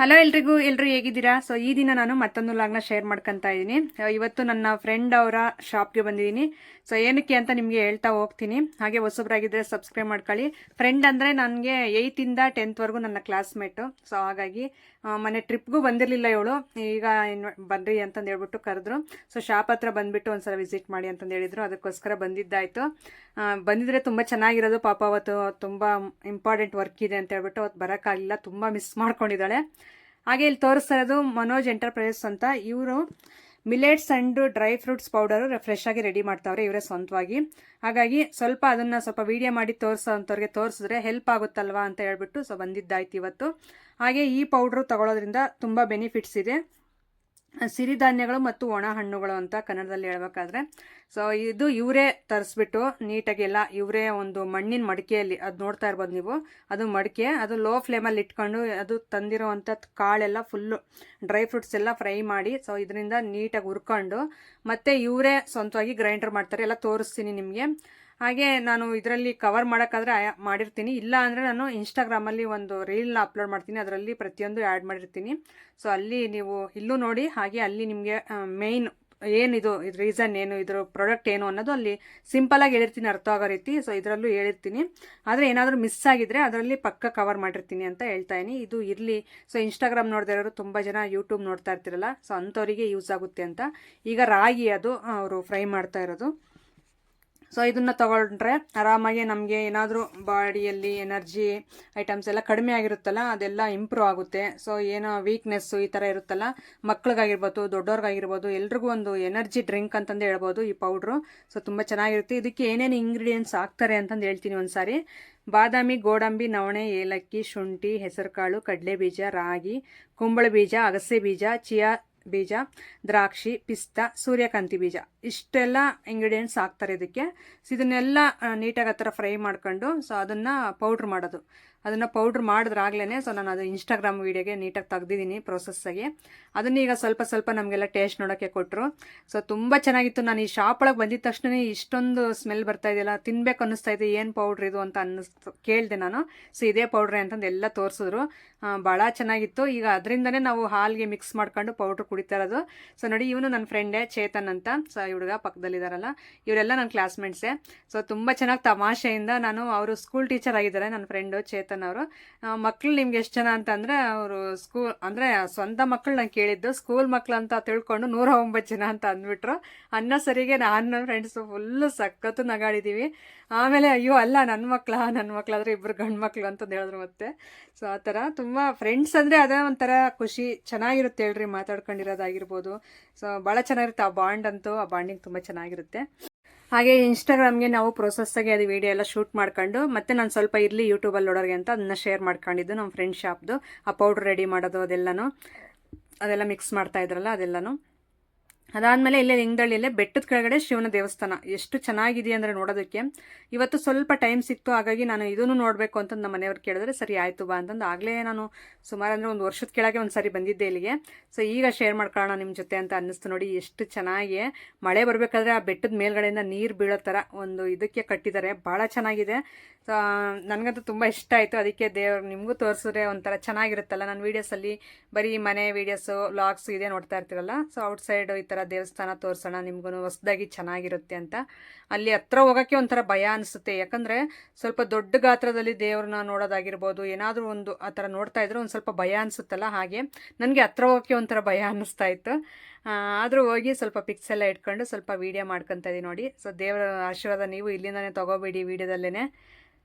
Hello ಎಲ್ರಿಗೂ ಎಲ್ಲರೂ ಹೇಗಿದ್ದೀರಾ? ಸೊ ಈ ದಿನ ನಾನು ಮತ್ತೊಂದು ಲಾಗ್ನ ಶೇರ್ ಮಾಡ್ಕೊತಾ ಇದ್ದೀನಿ. ಇವತ್ತು ನನ್ನ ಫ್ರೆಂಡ್ ಅವರ ಶಾಪ್ಗೆ ಬಂದಿದ್ದೀನಿ. ಸೊ ಏನಕ್ಕೆ ಅಂತ ನಿಮಗೆ ಹೇಳ್ತಾ ಹೋಗ್ತೀನಿ. ಹಾಗೆ ಹೊಸಬ್ರಾಗಿದ್ದರೆ ಸಬ್ಸ್ಕ್ರೈಬ್ ಮಾಡ್ಕೊಳ್ಳಿ. ಫ್ರೆಂಡ್ ಅಂದರೆ ನನಗೆ ಏಯ್ತಿಂದ ಟೆಂತ್ವರೆಗೂ ನನ್ನ ಕ್ಲಾಸ್ಮೇಟು ಸೊ ಹಾಗಾಗಿ ಮನೆ ಟ್ರಿಪ್ಗೂ ಬಂದಿರಲಿಲ್ಲ ಇವಳು. ಈಗ ಬನ್ರಿ ಅಂತಂದು ಹೇಳ್ಬಿಟ್ಟು ಕರೆದ್ರು. ಸೊ ಶಾಪ್ ಹತ್ರ ಬಂದುಬಿಟ್ಟು ಒಂದ್ಸಲ ವಿಸಿಟ್ ಮಾಡಿ ಅಂತಂದು ಹೇಳಿದರು. ಅದಕ್ಕೋಸ್ಕರ ಬಂದಿದ್ದಾಯಿತು. ಬಂದಿದ್ರೆ ತುಂಬ ಚೆನ್ನಾಗಿರೋದು. ಪಾಪ ಅವತ್ತು ತುಂಬ ಇಂಪಾರ್ಟೆಂಟ್ ವರ್ಕ್ ಇದೆ ಅಂತ ಹೇಳ್ಬಿಟ್ಟು ಅವತ್ತು ಬರೋಕ್ಕಾಗಲಿಲ್ಲ. ತುಂಬ ಮಿಸ್ ಮಾಡ್ಕೊಂಡಿದ್ದಾಳೆ. ಹಾಗೆ ಇಲ್ಲಿ ತೋರಿಸ್ತಾ ಇರೋದು ಮನೋಜ್ ಎಂಟರ್ಪ್ರೈಸಸ್ ಅಂತ. ಇವರು millets and dry fruits powder fresh ಆಗಿ ರೆಡಿ ಮಾಡ್ತಾವ್ರೆ ಇವರೇ ಸ್ವಂತವಾಗಿ. ಹಾಗಾಗಿ ಸ್ವಲ್ಪ ಅದನ್ನು ಸ್ವಲ್ಪ ವೀಡಿಯೋ ಮಾಡಿ ತೋರಿಸೋ ಅಂಥವ್ರಿಗೆ ತೋರಿಸಿದ್ರೆ ಹೆಲ್ಪ್ ಆಗುತ್ತಲ್ವಾ ಅಂತ ಹೇಳ್ಬಿಟ್ಟು ಸೊ ಬಂದಿದ್ದಾಯ್ತು ಇವತ್ತು. ಹಾಗೆ ಈ ಪೌಡ್ರು ತಗೊಳ್ಳೋದ್ರಿಂದ ತುಂಬ ಬೆನಿಫಿಟ್ಸ್ ಇದೆ. ಸಿರಿಧಾನ್ಯಗಳು ಮತ್ತು ಒಣ ಹಣ್ಣುಗಳು ಅಂತ ಕನ್ನಡದಲ್ಲಿ ಹೇಳ್ಬೇಕಾದ್ರೆ. ಸೊ ಇದು ಇವರೇ ತರಿಸ್ಬಿಟ್ಟು ನೀಟಾಗಿ ಎಲ್ಲ ಇವರೇ ಒಂದು ಮಣ್ಣಿನ ಮಡಿಕೆಯಲ್ಲಿ ಅದು ನೋಡ್ತಾ ಇರ್ಬೋದು ನೀವು. ಅದು ಮಡಿಕೆ, ಅದು ಲೋ ಫ್ಲೇಮಲ್ಲಿ ಇಟ್ಕೊಂಡು ಅದು ತಂದಿರೋವಂಥ ಕಾಳೆಲ್ಲ ಫುಲ್ಲು ಡ್ರೈ ಫ್ರೂಟ್ಸ್ ಎಲ್ಲ ಫ್ರೈ ಮಾಡಿ ಸೊ ಇದರಿಂದ ನೀಟಾಗಿ ಹುರ್ಕೊಂಡು, ಮತ್ತೆ ಇವರೇ ಸ್ವಂತವಾಗಿ ಗ್ರೈಂಡರ್ ಮಾಡ್ತಾರೆ. ಎಲ್ಲ ತೋರಿಸ್ತೀನಿ ನಿಮಗೆ. ಹಾಗೆ ನಾನು ಇದರಲ್ಲಿ ಕವರ್ ಮಾಡೋಕ್ಕಾದ್ರೆ ಮಾಡಿರ್ತೀನಿ. ಇಲ್ಲ ಅಂದರೆ ನಾನು ಇನ್ಸ್ಟಾಗ್ರಾಮಲ್ಲಿ ಒಂದು ರೀಲ್ನ ಅಪ್ಲೋಡ್ ಮಾಡ್ತೀನಿ. ಅದರಲ್ಲಿ ಪ್ರತಿಯೊಂದು ಆ್ಯಡ್ ಮಾಡಿರ್ತೀನಿ. ಸೊ ಅಲ್ಲಿ ನೀವು ಇಲ್ಲೂ ನೋಡಿ, ಹಾಗೆ ಅಲ್ಲಿ ನಿಮಗೆ ಮೇಯ್ನ್ ಏನಿದು ಇದು ರೀಸನ್ ಏನು, ಇದ್ರ ಪ್ರಾಡಕ್ಟ್ ಏನು ಅನ್ನೋದು ಅಲ್ಲಿ ಸಿಂಪಲಾಗಿ ಹೇಳಿರ್ತೀನಿ. ಅರ್ಥ ಆಗೋ ರೀತಿ. ಸೊ ಇದರಲ್ಲೂ ಹೇಳಿರ್ತೀನಿ. ಆದರೆ ಏನಾದರೂ ಮಿಸ್ ಆಗಿದ್ರೆ ಅದರಲ್ಲಿ ಪಕ್ಕ ಕವರ್ ಮಾಡಿರ್ತೀನಿ ಅಂತ ಹೇಳ್ತಾ ಇದೀನಿ ಇದು ಇರಲಿ. ಸೊ ಇನ್ಸ್ಟಾಗ್ರಾಮ್ ನೋಡ್ತಾ ಇರೋರು ತುಂಬ ಜನ ಯೂಟ್ಯೂಬ್ ನೋಡ್ತಾ ಇರ್ತಿರಲ್ಲ. ಸೊ ಅಂಥವರಿಗೆ ಯೂಸ್ ಆಗುತ್ತೆ ಅಂತ. ಈಗ ರಾಗಿ ಅದು ಅವರು ಫ್ರೈ ಮಾಡ್ತಾ ಇರೋದು. ಸೊ ಇದನ್ನು ತಗೊಂಡ್ರೆ ಆರಾಮಾಗಿ ನಮಗೆ ಏನಾದರೂ ಬಾಡಿಯಲ್ಲಿ ಎನರ್ಜಿ ಐಟಮ್ಸ್ ಎಲ್ಲ ಕಡಿಮೆ ಆಗಿರುತ್ತಲ್ಲ, ಅದೆಲ್ಲ ಇಂಪ್ರೂವ್ ಆಗುತ್ತೆ. ಸೊ ಏನೋ ವೀಕ್ನೆಸ್ಸು ಈ ಥರ ಇರುತ್ತಲ್ಲ, ಮಕ್ಳಿಗಾಗಿರ್ಬೋದು ದೊಡ್ಡವ್ರಿಗಾಗಿರ್ಬೋದು ಎಲ್ರಿಗೂ ಒಂದು ಎನರ್ಜಿ ಡ್ರಿಂಕ್ ಅಂತಂದು ಹೇಳ್ಬೋದು ಈ ಪೌಡ್ರು ಸೊ ತುಂಬ ಚೆನ್ನಾಗಿರುತ್ತೆ. ಇದಕ್ಕೆ ಏನೇನು ಇಂಗ್ರೀಡಿಯೆಂಟ್ಸ್ ಹಾಕ್ತಾರೆ ಅಂತಂದು ಹೇಳ್ತೀನಿ ಒಂದು ಸಾರಿ ಬಾದಾಮಿ, ಗೋಡಂಬಿ, ನವಣೆ, ಏಲಕ್ಕಿ, ಶುಂಠಿ, ಹೆಸರುಕಾಳು ಕಡಲೆ ಬೀಜ ರಾಗಿ ಕುಂಬಳ ಬೀಜ ಅಗಸೆ ಬೀಜ ಚಿಯಾ ಬೀಜ, ದ್ರಾಕ್ಷಿ, ಪಿಸ್ತಾ, ಸೂರ್ಯಕಾಂತಿ ಬೀಜ. ಇಷ್ಟೆಲ್ಲ ಇಂಗ್ರೀಡಿಯೆಂಟ್ಸ್ ಹಾಕ್ತಾರೆ ಇದಕ್ಕೆ. ಸೊ ಇದನ್ನೆಲ್ಲ ನೀಟಾಗಿ ಆ ಥರ ಫ್ರೈ ಮಾಡ್ಕೊಂಡು ಸೊ ಅದನ್ನು ಪೌಡ್ರ್ ಮಾಡೋದು. ಅದನ್ನು ಪೌಡ್ರ್ ಮಾಡಿದ್ರಾಗ್ಲೇ ಸೊ ನಾನು ಅದು ಇನ್ಸ್ಟಾಗ್ರಾಮ್ ವೀಡಿಯೋಗೆ ನೀಟಾಗಿ ತೆಗ್ದಿದ್ದೀನಿ ಪ್ರೊಸೆಸ್ಸಾಗಿ ಅದನ್ನ ಈಗ ಸ್ವಲ್ಪ ಸ್ವಲ್ಪ ನಮಗೆಲ್ಲ ಟೇಸ್ಟ್ ನೋಡೋಕ್ಕೆ ಕೊಟ್ಟರು ಸೊ ತುಂಬ ಚೆನ್ನಾಗಿತ್ತು. ನಾನು ಈ ಶಾಪ್ ಒಳಗೆ ಬಂದಿದ್ದ ತಕ್ಷಣ ಇಷ್ಟೊಂದು ಸ್ಮೆಲ್ ಬರ್ತಾ ಇದೆಯಲ್ಲ, ತಿನ್ಬೇಕು ಅನ್ನಿಸ್ತಾ ಇದೆ, ಏನು ಪೌಡ್ರ್ ಇದು ಅಂತ ಅನ್ನಿಸ್ತು, ಕೇಳಿದೆ ನಾನು. ಸೊ ಇದೇ ಪೌಡ್ರೆ ಅಂತಂದು ಎಲ್ಲ ತೋರಿಸಿದ್ರು. ಭಾಳ ಚೆನ್ನಾಗಿತ್ತು. ಈಗ ಅದರಿಂದನೇ ನಾವು ಹಾಲ್ಗೆ ಮಿಕ್ಸ್ ಮಾಡ್ಕೊಂಡು ಪೌಡ್ರ್ ಕುಡಿತಾ ಇರೋದು. ಸೊ ನೋಡಿ, ಇವನು ನನ್ನ ಫ್ರೆಂಡೇ ಚೇತನ್ ಅಂತ. ಸೊ ಈ ಹುಡುಗ ಪಕ್ಕದಲ್ಲಿದ್ದಾರಲ್ಲ ಇವರೆಲ್ಲ ನನ್ನ ಕ್ಲಾಸ್ಮೇಟ್ಸೇ ಸೊ ತುಂಬ ಚೆನ್ನಾಗಿ ತಮಾಷೆಯಿಂದ ನಾನು, ಅವರು ಸ್ಕೂಲ್ ಟೀಚರ್ ಆಗಿದ್ದಾರೆ ನನ್ನ ಫ್ರೆಂಡು ಚೇತನ್ ಅವರು ಮಕ್ಕಳು ನಿಮ್ಗೆ ಎಷ್ಟು ಜನ ಅಂತಂದರೆ, ಅವರು ಸ್ಕೂಲ್ ಅಂದರೆ ಸ್ವಂತ ಮಕ್ಕಳು ನಾನು ಕೇಳಿದ್ದು ಸ್ಕೂಲ್ ಮಕ್ಕಳು ಅಂತ ತಿಳ್ಕೊಂಡು ನೂರ ಒಂಬತ್ತು ಜನ ಅಂತ ಅಂದ್ಬಿಟ್ರು. ಅನ್ನ ಸರಿಗೆ ನಾನು ನನ್ನ ಫ್ರೆಂಡ್ಸು ಫುಲ್ಲು ಸಖತ್ತು ನಗಾಡಿದ್ದೀವಿ ಆಮೇಲೆ ಅಯ್ಯೋ, ಅಲ್ಲ ನನ್ನ ಮಕ್ಳ ನನ್ನ ಮಕ್ಳಾದ್ರೆ ಇಬ್ಬರು ಗಂಡು ಮಕ್ಳು ಅಂತಂದು ಹೇಳಿದ್ರು ಮತ್ತೆ. ಸೊ ಆ ಥರ ತುಂಬ ಫ್ರೆಂಡ್ಸ್ ಅಂದರೆ ಅದೇ ಒಂಥರ ಖುಷಿ. ಚೆನ್ನಾಗಿರುತ್ತೆ ಹೇಳ್ರಿ ಮಾತಾಡ್ಕೊಂಡಿರೋದಾಗಿರ್ಬೋದು. ಸೊ ಭಾಳ ಚೆನ್ನಾಗಿರುತ್ತೆ ಆ ಬಾಂಡ್ ಅಂತೂ. ಆ ಬಾಂಡಿಂಗ್ ತುಂಬ ಚೆನ್ನಾಗಿರುತ್ತೆ. ಹಾಗೆ ಇನ್ಸ್ಟಾಗ್ರಾಮ್ಗೆ ನಾವು ಪ್ರೊಸೆಸ್ಸಾಗಿ ಅದು ವಿಡಿಯೋ ಎಲ್ಲ ಶೂಟ್ ಮಾಡ್ಕೊಂಡು, ಮತ್ತೆ ನಾನು ಸ್ವಲ್ಪ ಇರಲಿ ಯೂಟ್ಯೂಬಲ್ಲಿ ನೋಡೋರಿಗೆ ಅಂತ ಅದನ್ನ ಶೇರ್ ಮಾಡ್ಕೊಂಡಿದ್ದು ನಮ್ಮ ಫ್ರೆಂಡ್ ಶಾಪ್ದು ಆ ಪೌಡ್ರ್ ರೆಡಿ ಮಾಡೋದು ಅದೆಲ್ಲನೂ, ಅದೆಲ್ಲ ಮಿಕ್ಸ್ ಮಾಡ್ತಾ ಇದ್ರಲ್ಲ ಅದೆಲ್ಲನೂ. ಅದಾದಮೇಲೆ ಇಲ್ಲೇ ಲಿಂಗದಳ್ಳಿಯಲ್ಲೇ ಬೆಟ್ಟದ ಕೆಳಗಡೆ ಶಿವನ ದೇವಸ್ಥಾನ. ಎಷ್ಟು ಚೆನ್ನಾಗಿದೆ ಅಂದರೆ ನೋಡೋದಕ್ಕೆ. ಇವತ್ತು ಸ್ವಲ್ಪ ಟೈಮ್ ಸಿಕ್ತು, ಹಾಗಾಗಿ ನಾನು ಇದನ್ನು ನೋಡಬೇಕು ಅಂತ ನಮ್ಮ ಮನೆಯವ್ರು ಕೇಳಿದ್ರೆ, ಸರಿ, ಆಯಿತು, ಬಾ ಅಂತಂದು. ಆಗಲೇ ನಾನು ಸುಮಾರು ಅಂದರೆ ಒಂದು ವರ್ಷದ ಕೆಳಗೆ ಒಂದು ಸಾರಿ ಬಂದಿದ್ದೆ ಇಲ್ಲಿಗೆ. ಸೊ ಈಗ ಶೇರ್ ಮಾಡ್ಕೊಳ್ಳೋಣ ನಿಮ್ಮ ಜೊತೆ ಅಂತ ಅನ್ನಿಸ್ತು ನೋಡಿ, ಎಷ್ಟು ಚೆನ್ನಾಗಿ. ಮಳೆ ಬರಬೇಕಾದ್ರೆ ಆ ಬೆಟ್ಟದ ಮೇಲ್ಗಡೆಯಿಂದ ನೀರು ಬೀಳೋ ಥರ ಒಂದು ಇದಕ್ಕೆ ಕಟ್ಟಿದ್ದಾರೆ ಭಾಳ ಚೆನ್ನಾಗಿದೆ. ಸೊ ನನಗಂತೂ ತುಂಬ ಇಷ್ಟ ಆಯಿತು. ಅದಕ್ಕೆ ದೇವ್ರು ನಿಮಗೂ ತೋರಿಸಿದ್ರೆ ಒಂಥರ ಚೆನ್ನಾಗಿರುತ್ತಲ್ಲ. ನನ್ನ ವೀಡಿಯೋಸಲ್ಲಿ ಬರೀ ಮನೆ ವೀಡಿಯೋಸು ವ್ಲಾಗ್ಸ್ ಇದೆ ನೋಡ್ತಾ ಇರ್ತೀರಲ್ಲ. ಸೊ ಔಟ್ಸೈಡ್ ಈ ಥರ ದೇವಸ್ಥಾನ ತೋರಿಸೋಣ ನಿಮ್ಗೂ ಹೊಸದಾಗಿ ಚೆನ್ನಾಗಿರುತ್ತೆ ಅಂತ. ಅಲ್ಲಿ ಹತ್ರ ಹೋಗೋಕ್ಕೆ ಒಂಥರ ಭಯ ಅನಿಸುತ್ತೆ. ಯಾಕಂದರೆ ಸ್ವಲ್ಪ ದೊಡ್ಡ ಗಾತ್ರದಲ್ಲಿ ದೇವ್ರನ್ನ ನೋಡೋದಾಗಿರ್ಬೋದು, ಏನಾದರೂ ಒಂದು ಆ ಥರ ನೋಡ್ತಾ ಇದ್ರೆ ಒಂದು ಸ್ವಲ್ಪ ಭಯ ಅನಿಸುತ್ತಲ್ಲ ಹಾಗೆ. ನನಗೆ ಹತ್ರ ಹೋಗೋಕ್ಕೆ ಒಂಥರ ಭಯ ಅನ್ನಿಸ್ತಾ ಇತ್ತು ಆದರೂ ಹೋಗಿ ಸ್ವಲ್ಪ ಪಿಕ್ಸ್ ಎಲ್ಲ ಇಟ್ಕೊಂಡು ಸ್ವಲ್ಪ ವೀಡಿಯೋ ಮಾಡ್ಕೊತಾ ಇದ್ದೀನಿ ನೋಡಿ. ಸೊ ದೇವರ ಆಶೀರ್ವಾದ ನೀವು ಇಲ್ಲಿಂದನೇ ತೊಗೋಬೇಡಿ ವೀಡಿಯೋದಲ್ಲೇ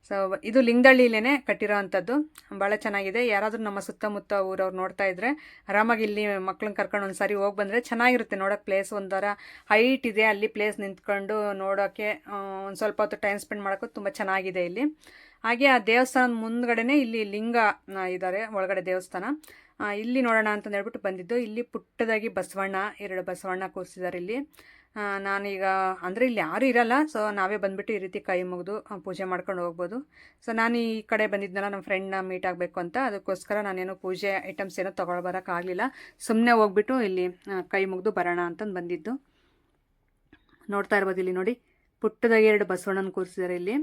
ಸೊ ಇದು ಲಿಂಗದಳ್ಳಿಲೇ ಕಟ್ಟಿರೋ ಅಂಥದ್ದು ಭಾಳ ಚೆನ್ನಾಗಿದೆ. ಯಾರಾದರೂ ನಮ್ಮ ಸುತ್ತಮುತ್ತ ಊರವ್ರು ನೋಡ್ತಾ ಇದ್ರೆ, ಆರಾಮಾಗಿ ಇಲ್ಲಿ ಮಕ್ಳನ್ನ ಕರ್ಕೊಂಡು ಒಂದು ಸಾರಿ ಹೋಗಿ ಬಂದರೆ ಚೆನ್ನಾಗಿರುತ್ತೆ ನೋಡೋಕೆ ಪ್ಲೇಸ್ ಒಂಥರ ಹೈಟ್ ಇದೆ, ಅಲ್ಲಿ ಪ್ಲೇಸ್ ನಿಂತ್ಕೊಂಡು ನೋಡೋಕ್ಕೆ ಒಂದು ಸ್ವಲ್ಪ ಹೊತ್ತು ಟೈಮ್ ಸ್ಪೆಂಡ್ ಮಾಡೋಕ್ಕೂ ತುಂಬ ಚೆನ್ನಾಗಿದೆ ಇಲ್ಲಿ. ಹಾಗೆ ಆ ದೇವಸ್ಥಾನದ ಮುಂದ್ಗಡೆನೇ ಇಲ್ಲಿ ಲಿಂಗ ಇದ್ದಾರೆ ಒಳಗಡೆ ದೇವಸ್ಥಾನ. ಇಲ್ಲಿ ನೋಡೋಣ ಅಂತಂದು ಹೇಳ್ಬಿಟ್ಟು ಬಂದಿದ್ದು. ಇಲ್ಲಿ ಪುಟ್ಟದಾಗಿ ಬಸವಣ್ಣ, ಎರಡು ಬಸವಣ್ಣ ಕೂರಿಸಿದ್ದಾರೆ ಇಲ್ಲಿ. ನಾನೀಗ, ಅಂದರೆ ಇಲ್ಲಿ ಯಾರೂ ಇರಲ್ಲ ಸೊ ನಾವೇ ಬಂದುಬಿಟ್ಟು ಈ ರೀತಿ ಕೈ ಮುಗಿದು ಪೂಜೆ ಮಾಡ್ಕೊಂಡು ಹೋಗ್ಬೋದು. ಸೊ ನಾನು ಈ ಕಡೆ ಬಂದಿದ್ನಲ್ಲ, ನಮ್ಮ ಫ್ರೆಂಡ್ನ ಮೀಟ್ ಆಗಬೇಕು ಅಂತ, ಅದಕ್ಕೋಸ್ಕರ ನಾನೇನು ಪೂಜೆ ಐಟಮ್ಸ್ ಏನೋ ತೊಗೊಳ್ಬರೋಕ್ಕಾಗಲಿಲ್ಲ ಸುಮ್ಮನೆ ಹೋಗ್ಬಿಟ್ಟು ಇಲ್ಲಿ ಕೈ ಮುಗಿದು ಬರೋಣ ಅಂತಂದು ಬಂದಿದ್ದು. ನೋಡ್ತಾ ಇರ್ಬೋದು ಇಲ್ಲಿ ನೋಡಿ, ಪುಟ್ಟದಾಗಿ ಎರಡು ಬಸವಣ್ಣನ ಕೂರಿಸಿದ್ದಾರೆ ಇಲ್ಲಿ.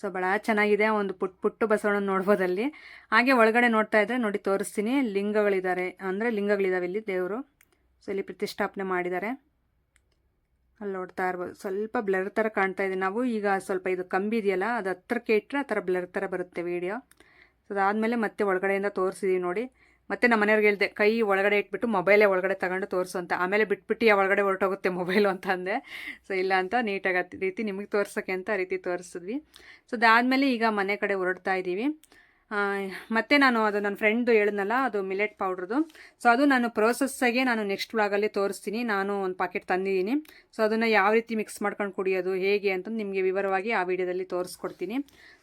ಸೊ ಭಾಳ ಚೆನ್ನಾಗಿದೆ ಒಂದು ಪುಟ್, ಪುಟ್ಟು ಬಸವಣ್ಣನ ನೋಡ್ಬೋದಲ್ಲಿ ಹಾಗೆ ಒಳಗಡೆ ನೋಡ್ತಾ ಇದ್ದರೆ ನೋಡಿ ತೋರಿಸ್ತೀನಿ, ಲಿಂಗಗಳಿದ್ದಾರೆ, ಅಂದರೆ ಲಿಂಗಗಳಿದ್ದಾವೆ ಇಲ್ಲಿ ದೇವರು. ಸೊ ಇಲ್ಲಿ ಪ್ರತಿಷ್ಠಾಪನೆ ಮಾಡಿದ್ದಾರೆ. ಅಲ್ಲಿ ನೋಡ್ತಾ ಇರ್ಬೋದು. ಸ್ವಲ್ಪ ಬ್ಲರ್ ಥರ ಕಾಣ್ತಾ ಇದೆ. ನಾವು ಈಗ ಸ್ವಲ್ಪ ಇದು ಕಂಬಿ ಇದೆಯಲ್ಲ, ಅದು ಹತ್ರಕ್ಕೆ ಇಟ್ಟರೆ ಆ ಥರ ಬ್ಲರ್ ಥರ ಬರುತ್ತೆ ವೀಡಿಯೋ ಸೊ ಅದಾದಮೇಲೆ ಮತ್ತೆ ಒಳಗಡೆಯಿಂದ ತೋರಿಸಿದೀವಿ ನೋಡಿ. ಮತ್ತೆ ನಮ್ಮ ಮನೆಯವ್ರಿಗೆ ಹೇಳಿದೆ, ಕೈ ಒಳಗಡೆ ಇಟ್ಬಿಟ್ಟು ಮೊಬೈಲೇ ಒಳಗಡೆ ತಗೊಂಡು ತೋರಿಸು ಅಂತ. ಆಮೇಲೆ ಬಿಟ್ಬಿಟ್ಟು ಆ ಒಳಗಡೆ ಹೊರಟೋಗುತ್ತೆ ಮೊಬೈಲು ಅಂತ ಅಂದೆ. ಸೊ ಇಲ್ಲ ಅಂತ ನೀಟಾಗಿ ರೀತಿ ನಿಮಗೆ ತೋರ್ಸೋಕ್ಕೆ ಅಂತ ರೀತಿ ತೋರಿಸಿದ್ವಿ. ಸೊ ಅದಾದಮೇಲೆ ಈಗ ಮನೆ ಕಡೆ ಹೊರಡ್ತಾ ಇದ್ದೀವಿ ಮತ್ತೆ ನಾನು ಅದು ನನ್ನ ಫ್ರೆಂಡ್ದು ಹೇಳಿದ್ನಲ್ಲ, ಅದು ಮಿಲೆಟ್ ಪೌಡ್ರದು ಸೊ ಅದು ನಾನು ಪ್ರೋಸೆಸ್ಸಾಗೆ ನಾನು ನೆಕ್ಸ್ಟ್ ಬ್ಲಾಗಲ್ಲಿ ತೋರಿಸ್ತೀನಿ. ನಾನು ಒಂದು ಪಾಕೆಟ್ ತಂದಿದ್ದೀನಿ. ಸೊ ಅದನ್ನು ಯಾವ ರೀತಿ ಮಿಕ್ಸ್ ಮಾಡ್ಕೊಂಡು ಕುಡಿಯೋದು, ಹೇಗೆ ಅಂತ ನಿಮಗೆ ವಿವರವಾಗಿ ಆ ವಿಡಿಯೋದಲ್ಲಿ ತೋರಿಸ್ಕೊಡ್ತೀನಿ.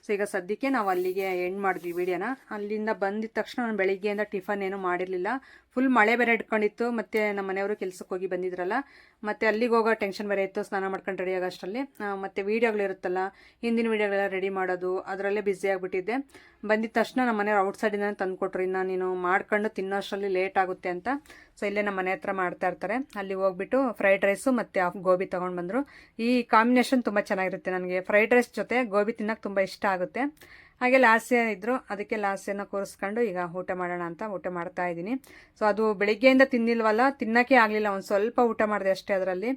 ಸೊ ಈಗ ಸದ್ಯಕ್ಕೆ ನಾವು ಅಲ್ಲಿಗೆ ಎಂಡ್ ಮಾಡಿದ್ವಿ ವಿಡಿಯೋನ. ಅಲ್ಲಿಂದ ಬಂದಿದ ತಕ್ಷಣ ನಾನು ಬೆಳಿಗ್ಗೆಯಿಂದ ಟಿಫನ್ ಏನೂ ಮಾಡಿರಲಿಲ್ಲ. ಫುಲ್ ಮಳೆ ಬೇರೆ ಇಟ್ಕೊಂಡಿತ್ತು, ಮತ್ತು ನಮ್ಮ ಮನೆಯವರು ಕೆಲಸಕ್ಕೆ ಹೋಗಿ ಬಂದಿದ್ರಲ್ಲ, ಮತ್ತು ಅಲ್ಲಿಗೆ ಹೋಗೋ ಟೆನ್ಷನ್ ಬೇರೆ ಇತ್ತು, ಸ್ನಾನ ಮಾಡ್ಕೊಂಡು ರೆಡಿ ಆಗೋ ಅಷ್ಟರಲ್ಲಿ. ಮತ್ತು ವೀಡಿಯೋಗಳಿರುತ್ತಲ್ಲ ಹಿಂದಿನ ವೀಡಿಯೋಗಳೆಲ್ಲ ರೆಡಿ ಮಾಡೋದು, ಅದರಲ್ಲೇ ಬ್ಯುಸಿ ಆಗಿಬಿಟ್ಟಿದ್ದೆ. ಬಂದಿದ ತಕ್ಷಣ ನಮ್ಮ ಮನೆಯವ್ರು ಔಟ್ಸೈಡಿಂದ ತಂದು ಕೊಟ್ರು, ಇನ್ನು ನೀನು ಮಾಡ್ಕೊಂಡು ತಿನ್ನೋ ಅಷ್ಟರಲ್ಲಿ ಲೇಟ್ ಆಗುತ್ತೆ ಅಂತ. ಸೊ ಇಲ್ಲೇ ನಮ್ಮ ಮನೆ ಹತ್ರ ಮಾಡ್ತಾ ಇರ್ತಾರೆ. ಅಲ್ಲಿ ಹೋಗ್ಬಿಟ್ಟು ಫ್ರೈಡ್ ರೈಸು ಮತ್ತು ಹಾಫ್ ಗೋಬಿ ತೊಗೊಂಡು ಬಂದರು. ಈ ಕಾಂಬಿನೇಷನ್ ತುಂಬ ಚೆನ್ನಾಗಿರುತ್ತೆ ನನಗೆ. ಫ್ರೈಡ್ ರೈಸ್ ಜೊತೆ ಗೋಬಿ ತಿನ್ನೋಕ್ಕೆ ತುಂಬ ಇಷ್ಟ ಆಗುತ್ತೆ. ಹಾಗೆ ಲಾಸ್ಯ ಇದ್ದರು ಅದಕ್ಕೆ ಲಾಸ್ಯನ ಕೂರಿಸ್ಕೊಂಡು ಈಗ ಊಟ ಮಾಡೋಣ ಅಂತ ಊಟ ಮಾಡ್ತಾ ಇದ್ದೀನಿ. ಸೊ ಅದು ಬೆಳಿಗ್ಗೆಯಿಂದ ತಿನ್ನಿಲ್ವಲ್ಲ ತಿನ್ನೋಕ್ಕೆ ಆಗಲಿಲ್ಲ. ಒಂದು ಸ್ವಲ್ಪ ಊಟ ಮಾಡಿದೆ ಅಷ್ಟೇ ಅದರಲ್ಲಿ.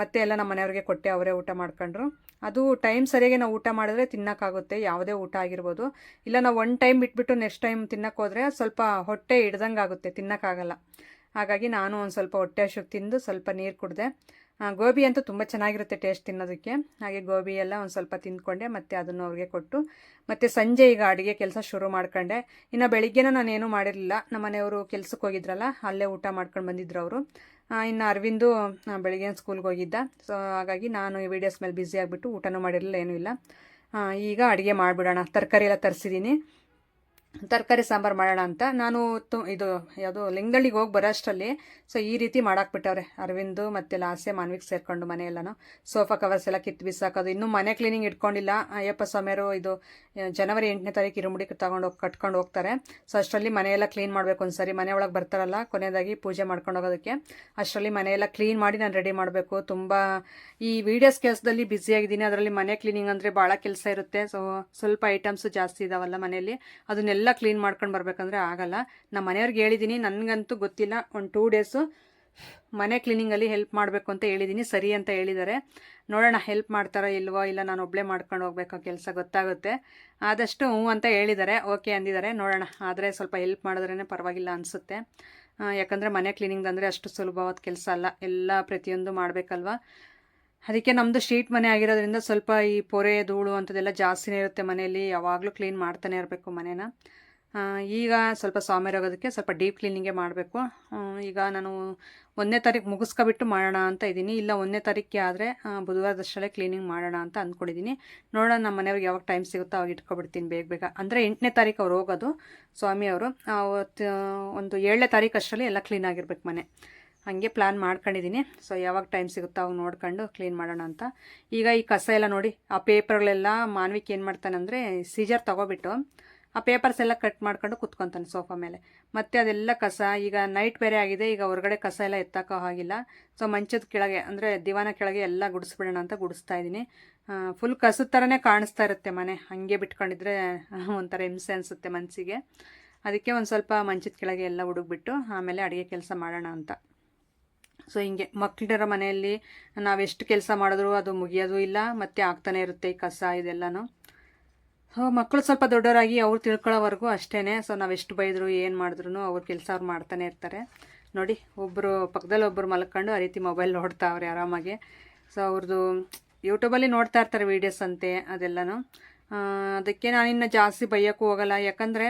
ಮತ್ತೆ ಎಲ್ಲ ನಮ್ಮ ಮನೆಯವ್ರಿಗೆ ಕೊಟ್ಟೆ, ಅವರೇ ಊಟ ಮಾಡ್ಕೊಂಡ್ರು. ಅದು ಟೈಮ್ ಸರಿಯಾಗಿ ನಾವು ಊಟ ಮಾಡಿದ್ರೆ ತಿನ್ನೋಕ್ಕಾಗುತ್ತೆ. ಯಾವುದೇ ಊಟ ಆಗಿರ್ಬೋದು. ಇಲ್ಲ, ನಾವು ಒನ್ ಟೈಮ್ ಬಿಟ್ಬಿಟ್ಟು ನೆಕ್ಸ್ಟ್ ಟೈಮ್ ತಿನ್ನೋಕ್ಕೋದ್ರೆ ಸ್ವಲ್ಪ ಹೊಟ್ಟೆ ಹಿಡ್ದಂಗೆ ಆಗುತ್ತೆ ತಿನ್ನೋಕ್ಕಾಗಲ್ಲ. ಹಾಗಾಗಿ ನಾನು ಒಂದು ಸ್ವಲ್ಪ ಹೊಟ್ಟೆ ಹಸಿವು ತಿಂದು ಸ್ವಲ್ಪ ನೀರು ಕುಡಿದೆ. ಗೋಬಿ ಅಂತೂ ತುಂಬ ಚೆನ್ನಾಗಿರುತ್ತೆ ಟೇಸ್ಟ್ ತಿನ್ನೋದಕ್ಕೆ. ಹಾಗೆ ಗೋಬಿ ಎಲ್ಲ ಒಂದು ಸ್ವಲ್ಪ ತಿಂದ್ಕೊಂಡೆ, ಮತ್ತು ಅದನ್ನು ಅವ್ರಿಗೆ ಕೊಟ್ಟು, ಮತ್ತು ಸಂಜೆ ಈಗ ಅಡುಗೆ ಕೆಲಸ ಶುರು ಮಾಡ್ಕೊಂಡೆ. ಇನ್ನು ಬೆಳಿಗ್ಗೆನೂ ನಾನೇನು ಮಾಡಿರಲಿಲ್ಲ. ನಮ್ಮ ಮನೆಯವರು ಕೆಲ್ಸಕ್ಕೆ ಹೋಗಿದ್ರಲ್ಲ, ಅಲ್ಲೇ ಊಟ ಮಾಡ್ಕೊಂಡು ಬಂದಿದ್ರು ಅವರು. ಇನ್ನು ಅರವಿಂದು ಬೆಳಿಗ್ಗೆ ಸ್ಕೂಲ್ಗೆ ಹೋಗಿದ್ದ. ಸೊ ಹಾಗಾಗಿ ನಾನು ಈ ವೀಡಿಯೋಸ್ ಮೇಲೆ ಬ್ಯುಸಿ ಆಗಿಬಿಟ್ಟು ಊಟನೂ ಮಾಡಿರಲಿಲ್ಲ, ಏನೂ ಇಲ್ಲ. ಈಗ ಅಡುಗೆ ಮಾಡಿಬಿಡೋಣ. ತರಕಾರಿ ಎಲ್ಲ ತರಿಸಿದ್ದೀನಿ ತರಕಾರಿ ಸಾಂಬಾರು ಮಾಡೋಣ ಅಂತ. ನಾನು ತು ಇದು ಯಾವುದು ಲಿಂಗಳ್ಳಿಗೆ ಹೋಗಿ ಬರೋ ಅಷ್ಟರಲ್ಲಿ ಸೊ ಈ ರೀತಿ ಮಾಡಾಕ್ಬಿಟ್ಟವ್ರೆ. ಅರವಿಂದು ಮತ್ತು ಲಾಸೆ ಮಾನ್ವಿಕ್ ಸೇರ್ಕೊಂಡು ಮನೆಯೆಲ್ಲನೂ ಸೋಫಾ ಕವರ್ಸ್ ಎಲ್ಲ ಕಿತ್ತು ಬಿಸಾಕೋದು ಇನ್ನೂ ಮನೆ ಕ್ಲೀನಿಂಗ್ ಇಟ್ಕೊಂಡಿಲ್ಲ. ಅಯ್ಯಪ್ಪ ಸ್ವಾಮಿಯವರು ಇದು ಜನವರಿ ಎಂಟನೇ ತಾರೀಕು ಇರುಮುಡಿ ತಗೊಂಡು ಹೋಗಿ ಕಟ್ಕೊಂಡು ಹೋಗ್ತಾರೆ. ಸೊ ಅಷ್ಟರಲ್ಲಿ ಮನೆಯೆಲ್ಲ ಕ್ಲೀನ್ ಮಾಡಬೇಕು ಒಂದ್ಸರಿ. ಮನೆ ಒಳಗೆ ಬರ್ತಾರಲ್ಲ ಕೊನೆಯದಾಗಿ ಪೂಜೆ ಮಾಡ್ಕೊಂಡು ಹೋಗೋದಕ್ಕೆ. ಅಷ್ಟರಲ್ಲಿ ಮನೆಯೆಲ್ಲ ಕ್ಲೀನ್ ಮಾಡಿ ನಾನು ರೆಡಿ ಮಾಡಬೇಕು. ತುಂಬ ಈ ವಿಡಿಯೋಸ್ ಕೆಲಸದಲ್ಲಿ ಬ್ಯುಸಿಯಾಗಿದ್ದೀನಿ ಅದರಲ್ಲಿ ಮನೆ ಕ್ಲೀನಿಂಗ್ ಅಂದರೆ ಭಾಳ ಕೆಲಸ ಇರುತ್ತೆ. ಸೊ ಸ್ವಲ್ಪ ಐಟಮ್ಸ್ ಜಾಸ್ತಿ ಇದಾವಲ್ಲ ಮನೆಯಲ್ಲಿ. ಅದನ್ನೆಲ್ಲ ಕ್ಲೀನ್ ಮಾಡ್ಕೊಂಡು ಬರ್ಬೇಕಂದ್ರೆ ಆಗಲ್ಲ. ನಮ್ಮ ಮನೆಯವ್ರಿಗೆ ಹೇಳಿದ್ದೀನಿ ನನಗಂತೂ ಗೊತ್ತಿಲ್ಲ. ಒಂದು ಟೂ ಡೇಸು ಮನೆ ಕ್ಲೀನಿಂಗಲ್ಲಿ ಹೆಲ್ಪ್ ಮಾಡಬೇಕು ಅಂತ ಹೇಳಿದ್ದೀನಿ ಸರಿ ಅಂತ ಹೇಳಿದ್ದಾರೆ ನೋಡೋಣ ಹೆಲ್ಪ್ ಮಾಡ್ತಾರೋ ಇಲ್ವೋ, ಇಲ್ಲ ನಾನು ಒಬ್ಬಳೇ ಮಾಡ್ಕೊಂಡು ಹೋಗ್ಬೇಕೋ ಕೆಲಸ ಗೊತ್ತಾಗುತ್ತೆ. ಆದಷ್ಟು ಹ್ಞೂ ಅಂತ ಹೇಳಿದ್ದಾರೆ ಓಕೆ ಅಂದಿದ್ದಾರೆ ನೋಡೋಣ, ಆದರೆ ಸ್ವಲ್ಪ ಹೆಲ್ಪ್ ಮಾಡಿದ್ರೇ ಪರವಾಗಿಲ್ಲ ಅನಿಸುತ್ತೆ. ಯಾಕಂದರೆ ಮನೆ ಕ್ಲೀನಿಂಗ್ ಅಂದರೆ ಅಷ್ಟು ಸುಲಭವಾದ ಕೆಲಸ ಅಲ್ಲ. ಎಲ್ಲ ಪ್ರತಿಯೊಂದು ಮಾಡಬೇಕಲ್ವ? ಅದಕ್ಕೆ ನಮ್ಮದು ಶೀಟ್ ಮನೆ ಆಗಿರೋದ್ರಿಂದ ಸ್ವಲ್ಪ ಈ ಪೊರೆ, ಧೂಳು ಅಂಥದ್ದೆಲ್ಲ ಜಾಸ್ತಿನೇ ಇರುತ್ತೆ ಮನೆಯಲ್ಲಿ. ಯಾವಾಗಲೂ ಕ್ಲೀನ್ ಮಾಡ್ತಾನೆ ಇರಬೇಕು ಮನೇನ. ಈಗ ಸ್ವಲ್ಪ ಆಗೋದಕ್ಕೆ ಸ್ವಲ್ಪ ಡೀಪ್ ಕ್ಲೀನಿಂಗೇ ಮಾಡಬೇಕು. ಈಗ ನಾನು ಒಂದನೇ ತಾರೀಕು ಮುಗಿಸ್ಕೊಬಿಟ್ಟು ಮಾಡೋಣ ಅಂತ ಇದ್ದೀನಿ. ಇಲ್ಲ, ಒಂದನೇ ತಾರೀಕಿಗೆ ಆದರೆ ಬುಧವಾರದಷ್ಟಲ್ಲೇ ಕ್ಲೀನಿಂಗ್ ಮಾಡೋಣ ಅಂತ ಅಂದ್ಕೊಂಡಿದ್ದೀನಿ ನೋಡೋಣ ನಮ್ಮ ಮನೆಯವ್ರಿಗೆ ಯಾವಾಗ ಟೈಮ್ ಸಿಗುತ್ತೋ ಅವಾಗ ಇಟ್ಕೊಬಿಡ್ತೀನಿ ಬೇಗ ಬೇಗ. ಅಂದರೆ ಎಂಟನೇ ತಾರೀಕು ಅವ್ರು ಹೋಗೋದು ಸ್ವಾಮಿ ಅವರು ಅವತ್ತು ಒಂದು ಏಳನೇ ತಾರೀಕು ಅಷ್ಟರಲ್ಲಿ ಎಲ್ಲ ಕ್ಲೀನ್ ಆಗಿರ್ಬೇಕು ಮನೆ. ಹಾಗೆ ಪ್ಲ್ಯಾನ್ ಮಾಡ್ಕೊಂಡಿದ್ದೀನಿ ಸೊ ಯಾವಾಗ ಟೈಮ್ ಸಿಗುತ್ತೋ ಅವಾಗ ನೋಡ್ಕೊಂಡು ಕ್ಲೀನ್ ಮಾಡೋಣ ಅಂತ. ಈಗ ಈ ಕಸ ಎಲ್ಲ ನೋಡಿ, ಆ ಪೇಪರ್ಗಳೆಲ್ಲ ಮಾನ್ವಿಕ್ ಏನು ಮಾಡ್ತಾನೆ ಅಂದರೆ ಸೀಜರ್ ತೊಗೊಬಿಟ್ಟು ಆ ಪೇಪರ್ಸ್ ಎಲ್ಲ ಕಟ್ ಮಾಡ್ಕೊಂಡು ಕುತ್ಕೊತಾನೆ ಸೋಫಾ ಮೇಲೆ. ಮತ್ತೆ ಅದೆಲ್ಲ ಕಸ, ಈಗ ನೈಟ್ ಬೇರೆ ಆಗಿದೆ, ಈಗ ಹೊರಗಡೆ ಕಸ ಎಲ್ಲ ಎತ್ತಕ್ಕೋ ಹಾಗಿಲ್ಲ. ಸೊ ಮಂಚದ ಕೆಳಗೆ, ಅಂದರೆ ದಿವಾನ ಕೆಳಗೆ ಎಲ್ಲ ಗುಡಿಸ್ಬಿಡೋಣ ಅಂತ ಗುಡಿಸ್ತಾ ಇದ್ದೀನಿ ಫುಲ್ ಕಸದ ಥರನೇ ಕಾಣಿಸ್ತಾ ಇರುತ್ತೆ ಮನೆ. ಹಾಗೆ ಬಿಟ್ಕೊಂಡಿದ್ರೆ ಒಂಥರ ಹಿಂಸೆ ಅನಿಸುತ್ತೆ ಮನಸ್ಸಿಗೆ ಅದಕ್ಕೆ ಒಂದು ಸ್ವಲ್ಪ ಮಂಚದ ಕೆಳಗೆ ಎಲ್ಲ ಹುಡುಗ್ಬಿಟ್ಟು ಆಮೇಲೆ ಅಡುಗೆ ಕೆಲಸ ಮಾಡೋಣ ಅಂತ. ಸೊ ಹಿಂಗೆ ಮಕ್ಕಳರ ಮನೆಯಲ್ಲಿ ನಾವೆಷ್ಟು ಕೆಲಸ ಮಾಡಿದ್ರು ಅದು ಮುಗಿಯೋದು ಇಲ್ಲ, ಮತ್ತೆ ಆಗ್ತಾನೆ ಇರುತ್ತೆ ಕಸ ಇದೆಲ್ಲನೂ. ಸೊ ಮಕ್ಕಳು ಸ್ವಲ್ಪ ದೊಡ್ಡವರಾಗಿ ಅವ್ರು ತಿಳ್ಕೊಳ್ಳೋವರೆಗೂ ಅಷ್ಟೇ ಸೊ ನಾವು ಎಷ್ಟು ಬೈದ್ರು, ಏನು ಮಾಡಿದ್ರು ಅವ್ರ ಕೆಲಸ ಅವ್ರು ಮಾಡ್ತಾನೆ ಇರ್ತಾರೆ. ನೋಡಿ ಒಬ್ಬರು ಪಕ್ಕದಲ್ಲಿ ಒಬ್ಬರು ಮಲ್ಕೊಂಡು ಆ ರೀತಿ ಮೊಬೈಲ್ ನೋಡ್ತಾವ್ರೆ ಆರಾಮಾಗಿ. ಸೊ ಅವ್ರದ್ದು ಯೂಟ್ಯೂಬಲ್ಲಿ ನೋಡ್ತಾ ಇರ್ತಾರೆ ವೀಡಿಯೋಸ್ ಅಂತೆ, ಅದೆಲ್ಲನೂ. ಅದಕ್ಕೆ ನಾನಿನ್ನು ಜಾಸ್ತಿ ಬೈಯೋಕ್ಕೂ ಹೋಗಲ್ಲ. ಯಾಕಂದರೆ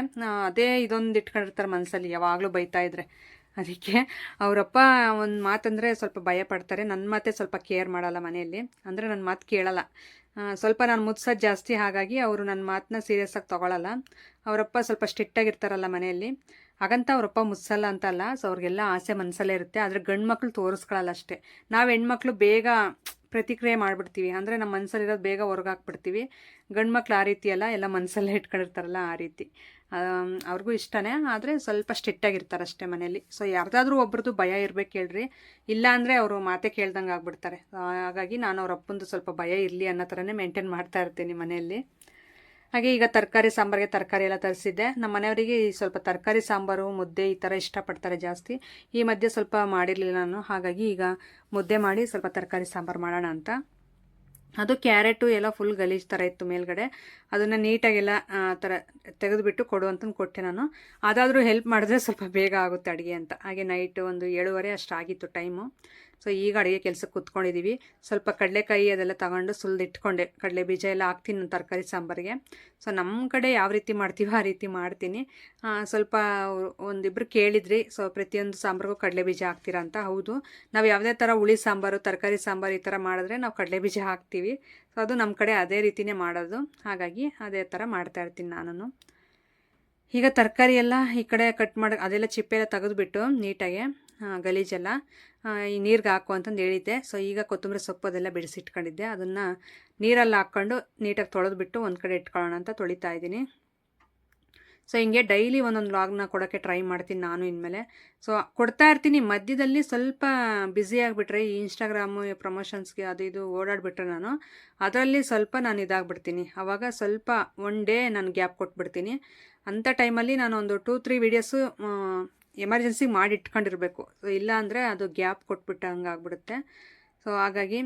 ಅದೇ ಇದೊಂದು ಇಟ್ಕೊಂಡಿರ್ತಾರೆ ಮನಸ್ಸಲ್ಲಿ ಯಾವಾಗಲೂ ಬೈತಾ ಇದ್ರೆ. ಅದಕ್ಕೆ ಅವರಪ್ಪ ಒಂದು ಮಾತಂದರೆ ಸ್ವಲ್ಪ ಭಯ ಪಡ್ತಾರೆ. ನನ್ನ ಮಾತೇ ಸ್ವಲ್ಪ ಕೇರ್ ಮಾಡಲ್ಲ ಮನೆಯಲ್ಲಿ. ಅಂದರೆ ನನ್ನ ಮಾತು ಕೇಳಲ್ಲ. ಸ್ವಲ್ಪ ನಾನು ಮುತ್ಸೋದು ಜಾಸ್ತಿ ಹಾಗಾಗಿ ಅವರು ನನ್ನ ಮಾತನ್ನ ಸೀರಿಯಸ್ಸಾಗಿ ತೊಗೊಳಲ್ಲ. ಅವರಪ್ಪ ಸ್ವಲ್ಪ ಸ್ಟ್ರಿಕ್ಟಾಗಿರ್ತಾರಲ್ಲ ಮನೆಯಲ್ಲಿ. ಹಾಗಂತ ಅವರಪ್ಪ ಮುತ್ಸಲ್ಲ ಅಂತಲ್ಲ, ಸೊ ಅವ್ರಿಗೆಲ್ಲ ಆಸೆ ಮನಸ್ಸಲ್ಲೇ ಇರುತ್ತೆ. ಆದರೆ ಗಂಡು ಮಕ್ಕಳು ತೋರಿಸ್ಕೊಳ್ಳಲ್ಲ ಅಷ್ಟೇ. ನಾವು ಹೆಣ್ಮಕ್ಳು ಬೇಗ ಪ್ರತಿಕ್ರಿಯೆ ಮಾಡಿಬಿಡ್ತೀವಿ. ಅಂದರೆ ನಮ್ಮ ಮನಸ್ಸಲ್ಲಿರೋದು ಬೇಗ ಹೊರಗಾಕ್ಬಿಡ್ತೀವಿ. ಗಂಡು ಮಕ್ಳು ಆ ರೀತಿ ಅಲ್ಲ ಎಲ್ಲ ಮನಸ್ಸಲ್ಲೇ ಇಟ್ಕೊಂಡಿರ್ತಾರಲ್ಲ ಆ ರೀತಿ. ಅವ್ರಿಗೂ ಇಷ್ಟನೇ. ಆದರೆ ಸ್ವಲ್ಪ ಸ್ಟ್ರಿಕ್ಟಾಗಿರ್ತಾರೆ ಅಷ್ಟೇ ಮನೆಯಲ್ಲಿ. ಸೊ ಯಾರ್ದಾದ್ರೂ ಒಬ್ರದ್ದು ಭಯ ಇರಬೇಕು ಹೇಳ್ರಿ. ಇಲ್ಲ ಅಂದರೆ ಅವರು ಮಾತೆ ಕೇಳ್ದಂಗೆ ಆಗ್ಬಿಡ್ತಾರೆ ಹಾಗಾಗಿ ನಾನು ಅವ್ರ ಅಪ್ಪಂದು ಸ್ವಲ್ಪ ಭಯ ಇರಲಿ ಅನ್ನೋ ಥರನೇ ಮೇಂಟೈನ್ ಮಾಡ್ತಾ ಇರ್ತೀನಿ ಮನೆಯಲ್ಲಿ. ಹಾಗೆ ಈಗ ತರಕಾರಿ ಸಾಂಬಾರಿಗೆ ತರಕಾರಿ ಎಲ್ಲ ತರಿಸಿದ್ದೆ. ನಮ್ಮ ಮನೆಯವರಿಗೆ ಸ್ವಲ್ಪ ತರಕಾರಿ ಸಾಂಬಾರು, ಮುದ್ದೆ ಈ ಥರ ಇಷ್ಟಪಡ್ತಾರೆ ಜಾಸ್ತಿ. ಈ ಮಧ್ಯೆ ಸ್ವಲ್ಪ ಮಾಡಿರಲಿಲ್ಲ ನಾನು. ಹಾಗಾಗಿ ಈಗ ಮುದ್ದೆ ಮಾಡಿ ಸ್ವಲ್ಪ ತರಕಾರಿ ಸಾಂಬಾರು ಮಾಡೋಣ ಅಂತ. ಅದು ಕ್ಯಾರೆಟು ಎಲ್ಲ ಫುಲ್ ಗಲೀಜ್ ಥರ ಇತ್ತು ಮೇಲ್ಗಡೆ. ಅದನ್ನು ನೀಟಾಗೆಲ್ಲ, ಆ ಥರ ತೆಗೆದುಬಿಟ್ಟು ಕೊಡು ಅಂತಂದು ಕೊಟ್ಟೆ ನಾನು. ಅದಾದರೂ ಹೆಲ್ಪ್ ಮಾಡಿದ್ರೆ ಸ್ವಲ್ಪ ಬೇಗ ಆಗುತ್ತೆ ಅಡುಗೆ ಅಂತ. ಹಾಗೆ ನೈಟ್ ಒಂದು ಏಳುವರೆ ಅಷ್ಟಾಗಿತ್ತು ಟೈಮು ಸೊ ಈಗ ಅಡುಗೆ ಕೆಲಸಕ್ಕೆ ಕೂತ್ಕೊಂಡಿದ್ದೀವಿ ಸ್ವಲ್ಪ ಕಡಲೆಕಾಯಿ ಅದೆಲ್ಲ ತಗೊಂಡು ಸುಲ್ದಿಟ್ಕೊಂಡೆ ಕಡಲೆ ಬೀಜ ಎಲ್ಲ ಹಾಕ್ತೀನಿ ನಾನು ತರಕಾರಿ ಸಾಂಬಾರಿಗೆ. ಸೊ ನಮ್ಮ ಕಡೆ ಯಾವ ರೀತಿ ಮಾಡ್ತೀವೋ ಆ ರೀತಿ ಮಾಡ್ತೀನಿ. ಸ್ವಲ್ಪ ಒಂದಿಬ್ಬರು ಕೇಳಿದ್ರಿ. ಸೊ ಪ್ರತಿಯೊಂದು ಸಾಂಬಾರಿಗೂ ಕಡಲೆ ಬೀಜ ಹಾಕ್ತೀರಾ ಅಂತ. ಹೌದು. ನಾವು ಯಾವುದೇ ಥರ ಹುಳಿ ಸಾಂಬಾರು, ತರಕಾರಿ ಸಾಂಬಾರು ಈ ಥರ ಮಾಡಿದ್ರೆ ನಾವು ಕಡಲೆ ಬೀಜ ಹಾಕ್ತೀವಿ. ಸೊ ಅದು ನಮ್ಮ ಕಡೆ ಅದೇ ರೀತಿನೇ ಮಾಡೋದು. ಹಾಗಾಗಿ ಅದೇ ಥರ ಮಾಡ್ತಾ ಇರ್ತೀನಿ ನಾನು ಈಗ ತರಕಾರಿ ಎಲ್ಲ ಈ ಕಡೆ ಕಟ್ ಮಾಡಿ, ಅದೆಲ್ಲ ಚಿಪ್ಪೆ ಎಲ್ಲ ತೆಗೆದುಬಿಟ್ಟು ನೀಟಾಗಿ ಗಲೀಜೆಲ್ಲ ಈ ನೀರಿಗೆ ಹಾಕು ಅಂತಂದು ಹೇಳಿದ್ದೆ. ಸೊ ಈಗ ಕೊತ್ತಂಬರಿ ಸೊಪ್ಪು ಅದೆಲ್ಲ ಬಿಡಿಸಿಟ್ಕೊಂಡಿದ್ದೆ. ಅದನ್ನು ನೀರಲ್ಲಿ ಹಾಕ್ಕೊಂಡು ನೀಟಾಗಿ ತೊಳೆದ್ಬಿಟ್ಟು ಒಂದು ಕಡೆ ಇಟ್ಕೊಳ್ಳೋಣ ಅಂತ ತೊಳಿತಾ ಇದ್ದೀನಿ. ಸೊ ಹಿಂಗೆ ಡೈಲಿ ಒಂದೊಂದು ಲಾಗ್ನ ಕೊಡೋಕ್ಕೆ ಟ್ರೈ ಮಾಡ್ತೀನಿ ನಾನು ಇನ್ಮೇಲೆ. ಸೊ ಕೊಡ್ತಾ ಇರ್ತೀನಿ. ಮಧ್ಯದಲ್ಲಿ ಸ್ವಲ್ಪ ಬ್ಯುಸಿ ಆಗಿಬಿಟ್ರೆ, ಈ ಇನ್ಸ್ಟಾಗ್ರಾಮು ಪ್ರಮೋಷನ್ಸ್ಗೆ ಅದು ಇದು ಓಡಾಡಿಬಿಟ್ರೆ ನಾನು, ಅದರಲ್ಲಿ ಸ್ವಲ್ಪ ನಾನು ಇದಾಗ್ಬಿಡ್ತೀನಿ. ಆವಾಗ ಸ್ವಲ್ಪ ಒನ್ ಡೇ ನಾನು ಗ್ಯಾಪ್ ಕೊಟ್ಬಿಡ್ತೀನಿ. ಅಂಥ ಟೈಮಲ್ಲಿ ನಾನು ಒಂದು ಟೂ ತ್ರೀ ವೀಡಿಯೋಸು ಎಮರ್ಜೆನ್ಸಿ ಮಾಡಿ ಇಟ್ಕೊಂಡಿರಬೇಕು ಸೊ ಇಲ್ಲ ಅಂದರೆ ಅದು ಗ್ಯಾಪ್ ಕೊಟ್ಬಿಟ್ಟು ಹಂಗೆ ಆಗ್ಬಿಡುತ್ತೆ ಸೊ ಹಾಗಾಗಿ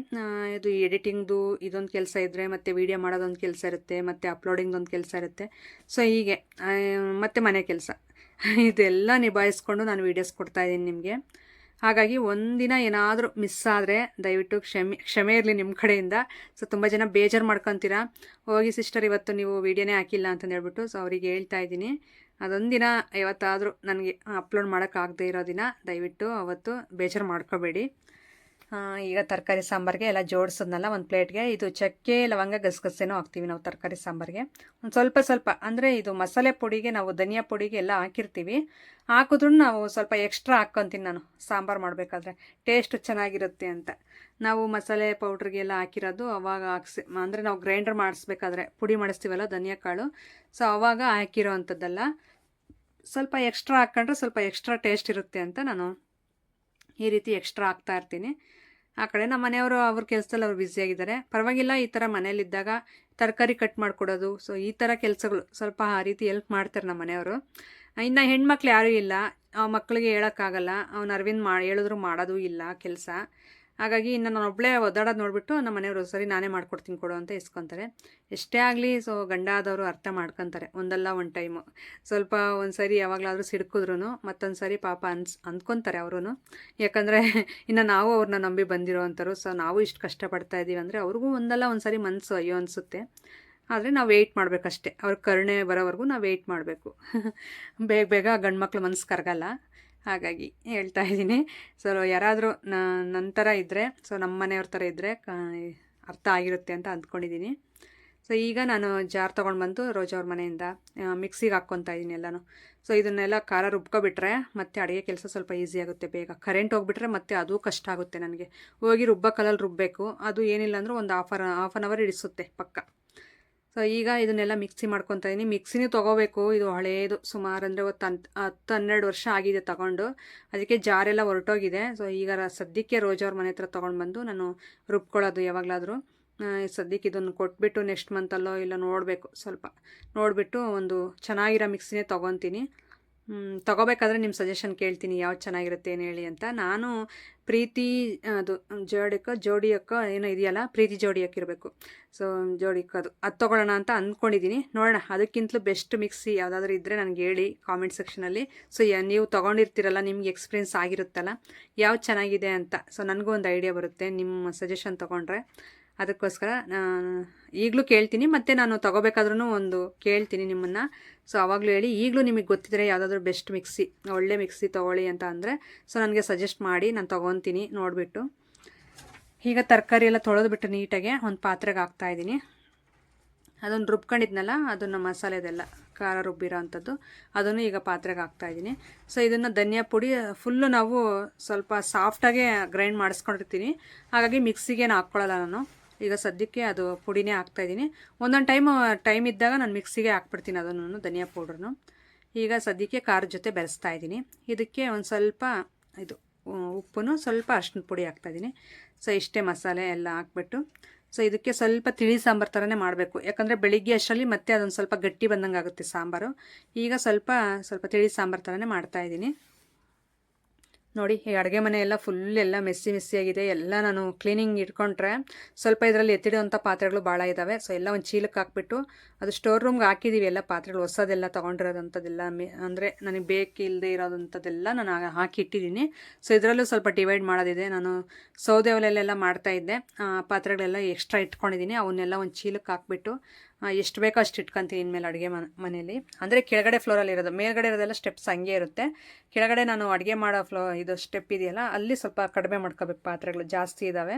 ಇದು ಎಡಿಟಿಂಗ್ದು ಇದೊಂದು ಕೆಲಸ ಇದ್ದರೆ ಮತ್ತು ವೀಡಿಯೋ ಮಾಡೋದೊಂದು ಕೆಲಸ ಇರುತ್ತೆ, ಮತ್ತು ಅಪ್ಲೋಡಿಂಗ್ದೊಂದು ಕೆಲಸ ಇರುತ್ತೆ. ಸೊ ಹೀಗೆ ಮತ್ತು ಮನೆ ಕೆಲಸ. ಇದೆಲ್ಲ ನಿಭಾಯಿಸ್ಕೊಂಡು ನಾನು ವೀಡಿಯೋಸ್ ಕೊಡ್ತಾಯಿದ್ದೀನಿ ನಿಮಗೆ. ಹಾಗಾಗಿ ಒಂದಿನ ಏನಾದರೂ ಮಿಸ್ ಆದರೆ ದಯವಿಟ್ಟು ಕ್ಷಮೆ ಕ್ಷಮೆ ಇರಲಿ ನಿಮ್ಮ ಕಡೆಯಿಂದ. ಸೊ ತುಂಬ ಜನ ಬೇಜಾರು ಮಾಡ್ಕೊತೀರಾ? ಹೋಗಿ ಸಿಸ್ಟರ್ ಇವತ್ತು ನೀವು ವೀಡಿಯೋನೇ ಹಾಕಿಲ್ಲ ಅಂತಂದು ಹೇಳ್ಬಿಟ್ಟು ಸೊ ಅವರಿಗೆ ಹೇಳ್ತಾ ಇದ್ದೀನಿ. ಅದೊಂದಿನ ಯಾವತ್ತಾದರೂ ನನಗೆ ಅಪ್ಲೋಡ್ ಮಾಡೋಕ್ಕಾಗದೇ ಇರೋ ದಿನ ದಯವಿಟ್ಟು ಅವತ್ತು ಬೇಜಾರು ಮಾಡ್ಕೋಬೇಡಿ. ಈಗ ತರಕಾರಿ ಸಾಂಬಾರಿಗೆ ಎಲ್ಲ ಜೋಡಿಸೋದ್ನಲ್ಲ ಒಂದು ಪ್ಲೇಟ್ಗೆ. ಇದು ಚಕ್ಕೆ, ಲವಂಗ, ಗಸಗಸೆನೂ ಹಾಕ್ತೀವಿ ನಾವು ತರಕಾರಿ ಸಾಂಬಾರಿಗೆ. ಒಂದು ಸ್ವಲ್ಪ ಸ್ವಲ್ಪ, ಅಂದರೆ ಇದು ಮಸಾಲೆ ಪುಡಿಗೆ ನಾವು ಧನಿಯಾ ಪುಡಿಗೆ ಎಲ್ಲ ಹಾಕಿರ್ತೀವಿ. ಹಾಕಿದ್ರೂ ನಾವು ಸ್ವಲ್ಪ ಎಕ್ಸ್ಟ್ರಾ ಹಾಕ್ಕೊತೀನಿ ನಾನು, ಸಾಂಬಾರು ಮಾಡಬೇಕಾದ್ರೆ. ಟೇಸ್ಟ್ ಚೆನ್ನಾಗಿರುತ್ತೆ ಅಂತ. ನಾವು ಮಸಾಲೆ ಪೌಡ್ರಿಗೆಲ್ಲ ಹಾಕಿರೋದು ಅವಾಗ ಹಾಕ್ಸಿ, ಅಂದರೆ ನಾವು ಗ್ರೈಂಡರ್ ಮಾಡಿಸ್ಬೇಕಾದ್ರೆ, ಪುಡಿ ಮಾಡಿಸ್ತೀವಲ್ಲ ಧನಿಯಾ ಕಾಳು. ಸೊ, ಅವಾಗ ಹಾಕಿರೋ ಅಂಥದ್ದೆಲ್ಲ ಸ್ವಲ್ಪ ಎಕ್ಸ್ಟ್ರಾ ಹಾಕ್ಕೊಂಡ್ರೆ ಸ್ವಲ್ಪ ಎಕ್ಸ್ಟ್ರಾ ಟೇಸ್ಟ್ ಇರುತ್ತೆ ಅಂತ ನಾನು ಈ ರೀತಿ ಎಕ್ಸ್ಟ್ರಾ ಆಗ್ತಾ ಇರ್ತೀನಿ. ಆ ಕಡೆ ನಮ್ಮ ಮನೆಯವರು ಅವ್ರ ಕೆಲಸದಲ್ಲಿ ಅವ್ರು ಬ್ಯುಸಿಯಾಗಿದ್ದಾರೆ ಪರವಾಗಿಲ್ಲ, ಈ ಥರ ಮನೇಲಿದ್ದಾಗ ತರಕಾರಿ ಕಟ್ ಮಾಡಿಕೊಡೋದು. ಸೊ ಈ ಥರ ಕೆಲಸಗಳು ಸ್ವಲ್ಪ ಆ ರೀತಿ ಹೆಲ್ಪ್ ಮಾಡ್ತಾರೆ ನಮ್ಮ ಮನೆಯವರು. ಇನ್ನು ಹೆಣ್ಮಕ್ಳು ಯಾರೂ ಇಲ್ಲ. ಮಕ್ಕಳಿಗೆ ಹೇಳೋಕ್ಕಾಗಲ್ಲ. ಅವ್ನು ಅರವಿಂದ್ ಮಾ, ಹೇಳಿದ್ರು ಮಾಡೋದು ಇಲ್ಲ ಕೆಲಸ. ಹಾಗಾಗಿ ಇನ್ನು ನಾನು ಒಬ್ಬಳೇ ಒದ್ದಾಡೋದು ನೋಡಿಬಿಟ್ಟು ನಮ್ಮ ಮನೆಯವರು ಸರಿ ನಾನೇ ಮಾಡ್ಕೊಡ್ತೀನಿ ಕೊಡು ಅಂತ ಇಸ್ಕೊತಾರೆ ಎಷ್ಟೇ ಆಗಲಿ ಸೊ ಗಂಡ ಆದವರು ಅರ್ಥ ಮಾಡ್ಕೊತಾರೆ, ಒಂದಲ್ಲ ಒಂದು ಟೈಮು ಸ್ವಲ್ಪ ಒಂದು ಸರಿ ಯಾವಾಗಲಾದರೂ ಸಿಡ್ಕಿದ್ರು ಮತ್ತೊಂದು ಸರಿ ಪಾಪ ಅನ್ಸ್ ಅಂದ್ಕೊತಾರೆ ಅವರು ಯಾಕಂದರೆ ಇನ್ನು ನಾವು ಅವ್ರನ್ನ ನಂಬಿ ಬಂದಿರೋ ಅಂಥವ್ರು, ಸೊ ನಾವು ಇಷ್ಟು ಕಷ್ಟಪಡ್ತಾ ಇದ್ದೀವಿ ಅಂದರೆ ಅವ್ರಿಗೂ ಒಂದಲ್ಲ ಒಂದು ಸರಿ ಮನಸ್ಸು ಅಯ್ಯೋ ಅನಿಸುತ್ತೆ. ಆದರೆ ನಾವು ವೆಯ್ಟ್ ಮಾಡಬೇಕಷ್ಟೇ. ಅವ್ರ ಕರುಣೆ ಬರೋವರೆಗೂ ನಾವು ವೆಯ್ಟ್ ಮಾಡಬೇಕು. ಬೇಗ ಬೇಗ ಗಂಡು ಮಕ್ಳು ಮನಸ್ಸು ಕರಗಲ್ಲ. ಹಾಗಾಗಿ ಹೇಳ್ತಾ ಇದ್ದೀನಿ. ಸೊ ಯಾರಾದರೂ ನನ್ನ ಥರ ಇದ್ದರೆ ಸೊ ನಮ್ಮ ಮನೆಯವ್ರ ಥರ ಇದ್ದರೆ ಅರ್ಥ ಆಗಿರುತ್ತೆ ಅಂತ ಅಂದ್ಕೊಂಡಿದ್ದೀನಿ. ಸೊ ಈಗ ನಾನು ಜಾರ್ ತೊಗೊಂಡು ಬಂದು ರೋಜ ಅವ್ರ ಮನೆಯಿಂದ ಮಿಕ್ಸಿಗೆ ಹಾಕ್ಕೊತಾ ಇದ್ದೀನಿ ಎಲ್ಲನೂ. ಸೊ ಇದನ್ನೆಲ್ಲ ಖಾರ ರುಬ್ಕೊಬಿಟ್ರೆ ಮತ್ತೆ ಅಡುಗೆ ಕೆಲಸ ಸ್ವಲ್ಪ ಈಸಿ ಆಗುತ್ತೆ ಬೇಗ. ಕರೆಂಟ್ ಹೋಗ್ಬಿಟ್ರೆ ಮತ್ತೆ ಅದು ಕಷ್ಟ ಆಗುತ್ತೆ ನನಗೆ. ಹೋಗಿ ರುಬ್ಬೋ ರುಬ್ಬಬೇಕು ಅದು ಏನಿಲ್ಲ ಅಂದರೂ ಒಂದು ಆಫರ್ ಆಫ್ ಆನ್ ಅವರ್ ಹಿಡಿಸುತ್ತೆ ಪಕ್ಕ. ಸೊ ಈಗ ಇದನ್ನೆಲ್ಲ ಮಿಕ್ಸಿ ಮಾಡ್ಕೊತಾ ಇದ್ದೀನಿ ಮಿಕ್ಸಿನೂ ತೊಗೋಬೇಕು. ಇದು ಹಳೇದು. ಸುಮಾರು ಅಂದರೆ ಒಂದು ಹತ್ತು ಹನ್ನೆರಡು ವರ್ಷ ಆಗಿದೆ ತಗೊಂಡು. ಅದಕ್ಕೆ ಜಾರೆಲ್ಲ ಹೊರಟೋಗಿದೆ. ಸೊ ಈಗ ಸದ್ಯಕ್ಕೆ ರೋಜವ್ರ ಮನೆ ಹತ್ರ ತೊಗೊಂಡು ಬಂದು ನಾನು ರುಬ್ಕೊಳ್ಳೋದು ಯಾವಾಗಲಾದರೂ. ಸದ್ಯಕ್ಕೆ ಇದನ್ನು ಕೊಟ್ಬಿಟ್ಟು ನೆಕ್ಸ್ಟ್ ಮಂತಲ್ಲೋ ಇಲ್ಲ ನೋಡಬೇಕು ಸ್ವಲ್ಪ. ನೋಡಿಬಿಟ್ಟು ಒಂದು ಚೆನ್ನಾಗಿರೋ ಮಿಕ್ಸಿನೇ ತೊಗೊತೀನಿ. ತಗೋಬೇಕಾದ್ರೆ ನಿಮ್ಮ ಸಜೆಷನ್ ಕೇಳ್ತೀನಿ ಯಾವ್ದು ಚೆನ್ನಾಗಿರುತ್ತೆ ಏನು ಹೇಳಿ ಅಂತ. ನಾನು ಪ್ರೀತಿ, ಅದು, ಜೋಡಿಕ, ಜೋಡಿಯಕ್ಕ ಏನೋ ಇದೆಯಲ್ಲ, ಪ್ರೀತಿ ಜೋಡಿಯಕ್ಕೆ ಇರಬೇಕು. ಸೊ ಜೋಡಿಕ್ ಅದು. ಅದು ತೊಗೊಳ್ಳೋಣ ಅಂತ ಅಂದ್ಕೊಂಡಿದ್ದೀನಿ ನೋಡೋಣ, ಅದಕ್ಕಿಂತಲೂ ಬೆಸ್ಟ್ ಮಿಕ್ಸಿ ಯಾವುದಾದ್ರೂ ಇದ್ದರೆ ನನಗೆ ಹೇಳಿ ಕಾಮೆಂಟ್ ಸೆಕ್ಷನಲ್ಲಿ ಸೊ ನೀವು ತೊಗೊಂಡಿರ್ತೀರಲ್ಲ, ನಿಮ್ಗೆ ಎಕ್ಸ್ಪೀರಿಯನ್ಸ್ ಆಗಿರುತ್ತಲ್ಲ, ಯಾವ್ದು ಚೆನ್ನಾಗಿದೆ ಅಂತ. ಸೊ ನನಗೂ ಒಂದು ಐಡಿಯಾ ಬರುತ್ತೆ, ನಿಮ್ಮ ಸಜೆಷನ್ ತೊಗೊಂಡ್ರೆ. ಅದಕ್ಕೋಸ್ಕರ ಈಗಲೂ ಕೇಳ್ತೀನಿ, ಮತ್ತು ನಾನು ತೊಗೋಬೇಕಾದ್ರೂ ಒಂದು ಕೇಳ್ತೀನಿ ನಿಮ್ಮನ್ನು. ಸೊ ಆವಾಗಲೂ ಹೇಳಿ, ಈಗಲೂ ನಿಮಗೆ ಗೊತ್ತಿದ್ರೆ ಯಾವುದಾದ್ರೂ ಬೆಸ್ಟ್ ಮಿಕ್ಸಿ ಒಳ್ಳೆ ಮಿಕ್ಸಿ ತೊಗೊಳ್ಳಿ ಅಂತ ಅಂದರೆ ಸೊ ನನಗೆ ಸಜೆಸ್ಟ್ ಮಾಡಿ, ನಾನು ತೊಗೊತೀನಿ ನೋಡಿಬಿಟ್ಟು. ಈಗ ತರಕಾರಿ ಎಲ್ಲ ತೊಳೆದ್ಬಿಟ್ಟು ನೀಟಾಗೆ ಒಂದು ಪಾತ್ರೆಗೆ ಹಾಕ್ತಾಯಿದ್ದೀನಿ ಅದನ್ನು ರುಬ್ಕೊಂಡಿದ್ನಲ್ಲ ಅದನ್ನು ಮಸಾಲೆದೆಲ್ಲ, ಖಾರ ರುಬ್ಬಿರೋ ಅಂಥದ್ದು, ಅದನ್ನು ಈಗ ಪಾತ್ರೆಗೆ ಹಾಕ್ತಾಯಿದ್ದೀನಿ ಸೊ ಇದನ್ನು ಧನಿಯಾ ಪುಡಿ ಫುಲ್ಲು ನಾವು ಸ್ವಲ್ಪ ಸಾಫ್ಟಾಗೆ ಗ್ರೈಂಡ್ ಮಾಡಿಸ್ಕೊಂಡಿರ್ತೀನಿ. ಹಾಗಾಗಿ ಮಿಕ್ಸಿಗೇನು ಹಾಕ್ಕೊಳ್ಳಲ್ಲ ನಾನು. ಈಗ ಸದ್ಯಕ್ಕೆ ಅದು ಪುಡಿನೇ ಹಾಕ್ತಾಯಿದ್ದೀನಿ ಒಂದೊಂದು ಟೈಮ್ ಟೈಮ್ ಇದ್ದಾಗ ನಾನು ಮಿಕ್ಸಿಗೆ ಹಾಕ್ಬಿಡ್ತೀನಿ ಅದನ್ನು, ಧನಿಯಾ ಪೌಡ್ರನ್ನು. ಈಗ ಸದ್ಯಕ್ಕೆ ಖಾರದ ಜೊತೆ ಬೆರೆಸ್ತಾ ಇದ್ದೀನಿ. ಇದಕ್ಕೆ ಒಂದು ಸ್ವಲ್ಪ ಇದು ಉಪ್ಪು ಸ್ವಲ್ಪ ಅರ್ಶಿನ ಪುಡಿ ಹಾಕ್ತಾಯಿದ್ದೀನಿ ಸೊ ಇಷ್ಟೇ ಮಸಾಲೆ ಎಲ್ಲ ಹಾಕ್ಬಿಟ್ಟು. ಸೊ ಇದಕ್ಕೆ ಸ್ವಲ್ಪ ತಿಳಿ ಸಾಂಬಾರು ಥರನೇ ಮಾಡಬೇಕು. ಯಾಕಂದರೆ ಬೆಳಿಗ್ಗೆ ಅಷ್ಟರಲ್ಲಿ ಮತ್ತೆ ಅದೊಂದು ಸ್ವಲ್ಪ ಗಟ್ಟಿ ಬಂದಂಗೆ ಆಗುತ್ತೆ ಸಾಂಬಾರು. ಈಗ ಸ್ವಲ್ಪ ಸ್ವಲ್ಪ ತಿಳಿ ಸಾಂಬಾರು ಥರನೇ ಮಾಡ್ತಾಯಿದ್ದೀನಿ ನೋಡಿ, ಈ ಅಡುಗೆ ಮನೆ ಎಲ್ಲ ಫುಲ್ ಎಲ್ಲ ಮೆಸ್ಸಿ ಮೆಸ್ಸಿಯಾಗಿದೆ ಎಲ್ಲ ನಾನು ಕ್ಲೀನಿಂಗ್ ಇಟ್ಕೊಂಡ್ರೆ ಸ್ವಲ್ಪ ಇದರಲ್ಲಿ ಎತ್ತಿಡುವಂಥ ಪಾತ್ರೆಗಳು ಭಾಳ ಇದ್ದಾವೆ ಸೊ ಎಲ್ಲ ಒಂದು ಚೀಲಕ್ಕೆ ಹಾಕ್ಬಿಟ್ಟು ಅದು ಸ್ಟೋರ್ ರೂಮ್ಗೆ ಹಾಕಿದ್ದೀವಿ ಎಲ್ಲ ಪಾತ್ರೆಗಳು ಹೊಸದೆಲ್ಲ ತೊಗೊಂಡಿರೋದಂಥದ್ದೆಲ್ಲ ಮೆ, ಅಂದರೆ ನನಗೆ ಬೇಕಿಲ್ಲದೆ ಇರೋದಂಥದ್ದೆಲ್ಲ ನಾನು ಹಾಕಿ ಇಟ್ಟಿದ್ದೀನಿ ಸೊ ಇದರಲ್ಲೂ ಸ್ವಲ್ಪ ಡಿವೈಡ್ ಮಾಡೋದಿದೆ. ನಾನು ಸೌದೆ ಒಲೆಯಲ್ಲೆಲ್ಲ ಮಾಡ್ತಾಯಿದ್ದೆ ಪಾತ್ರೆಗಳೆಲ್ಲ ಎಕ್ಸ್ಟ್ರಾ ಇಟ್ಕೊಂಡಿದ್ದೀನಿ. ಅವನ್ನೆಲ್ಲ ಒಂದು ಚೀಲಕ್ಕೆ ಹಾಕ್ಬಿಟ್ಟು ಎಷ್ಟು ಬೇಕೋ ಅಷ್ಟು ಇಟ್ಕೊಂತೀನಿ ಇನ್ಮೇಲೆ ಅಡುಗೆ ಮನೆ, ಮನೇಲಿ. ಅಂದರೆ ಕೆಳಗಡೆ ಫ್ಲೋರಲ್ಲಿ ಇರೋದು. ಮೇಲ್ಗಡೆ ಇರೋದೆಲ್ಲ ಸ್ಟೆಪ್ಸ್ ಹಂಗೆ ಇರುತ್ತೆ. ಕೆಳಗಡೆ ನಾನು ಅಡುಗೆ ಮಾಡೋ ಫ್ಲೋ ಇದು ಸ್ಟೆಪ್ ಇದೆಯಲ್ಲ, ಅಲ್ಲಿ ಸ್ವಲ್ಪ ಕಡಿಮೆ ಮಾಡ್ಕೋಬೇಕು. ಪಾತ್ರೆಗಳು ಜಾಸ್ತಿ ಇದ್ದಾವೆ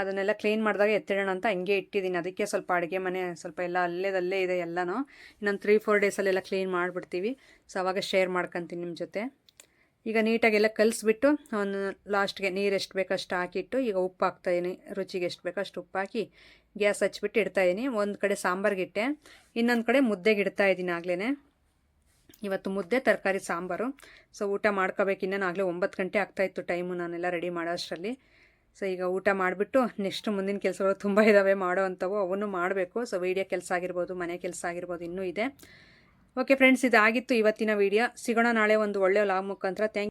ಅದನ್ನೆಲ್ಲ ಕ್ಲೀನ್ ಮಾಡಿದಾಗ ಎತ್ತಿಡೋಣ ಅಂತ ಹಂಗೆ ಇಟ್ಟಿದ್ದೀನಿ. ಅದಕ್ಕೆ ಸ್ವಲ್ಪ ಅಡುಗೆ ಮನೆ ಸ್ವಲ್ಪ ಎಲ್ಲ ಅಲ್ಲೇದಲ್ಲೇ ಇದೆ ಎಲ್ಲನೂ. ಇನ್ನೊಂದು ತ್ರೀ ಫೋರ್ ಡೇಸಲ್ಲೆಲ್ಲ ಕ್ಲೀನ್ ಮಾಡಿಬಿಡ್ತೀವಿ. ಸೊ ಅವಾಗ ಶೇರ್ ಮಾಡ್ಕೊತೀನಿ ನಿಮ್ಮ ಜೊತೆ. ಈಗ ನೀಟಾಗೆಲ್ಲ ಕಲಿಸ್ಬಿಟ್ಟು ಒಂದು ಲಾಸ್ಟ್ಗೆ ನೀರು ಎಷ್ಟು ಬೇಕೋ ಅಷ್ಟು ಹಾಕಿಟ್ಟು ಈಗ ಉಪ್ಪು ಹಾಕ್ತಾಯಿದ್ದೀನಿ ರುಚಿಗೆ ಎಷ್ಟು ಬೇಕೋ ಅಷ್ಟು ಉಪ್ಪು ಹಾಕಿ ಗ್ಯಾಸ್ ಹಚ್ಬಿಟ್ಟು ಇಡ್ತಾಯಿದ್ದೀನಿ ಒಂದು ಕಡೆ ಸಾಂಬಾರ್ಗೆ ಇಟ್ಟೆ. ಇನ್ನೊಂದು ಕಡೆ ಮುದ್ದೆಗೆ ಇಡ್ತಾ ಇದ್ದೀನಿ ಆಗಲೇ ಇವತ್ತು ಮುದ್ದೆ, ತರಕಾರಿ, ಸಾಂಬಾರು. ಸೊ, ಊಟ ಮಾಡ್ಕೋಬೇಕು. ಇನ್ನೇನು ಆಗಲೇ ಒಂಬತ್ತು ಗಂಟೆ ಆಗ್ತಾಯಿತ್ತು ಟೈಮು ನಾನೆಲ್ಲ ರೆಡಿ ಮಾಡೋ ಅಷ್ಟರಲ್ಲಿ ಸೊ, ಈಗ ಊಟ ಮಾಡಿಬಿಟ್ಟು ನೆಕ್ಸ್ಟ್ ಮುಂದಿನ ಕೆಲಸಗಳು ತುಂಬ ಇದ್ದಾವೆ ಮಾಡೋ ಅಂಥವು ಅವನ್ನು ಮಾಡಬೇಕು. ಸೊ, ವೀಡಿಯೋ ಕೆಲಸ ಆಗಿರ್ಬೋದು, ಮನೆ ಕೆಲಸ ಆಗಿರ್ಬೋದು ಇನ್ನೂ ಇದೆ. ಓಕೆ ಫ್ರೆಂಡ್ಸ್ ಇದಾಗಿತ್ತು ಇವತ್ತಿನ ವಿಡಿಯೋ ಸಿಗೋಣ ನಾಳೆ ಒಂದು ಒಳ್ಳೆಯ ಲಾಗ್ ಮುಖಾಂತರ. ಥ್ಯಾಂಕ್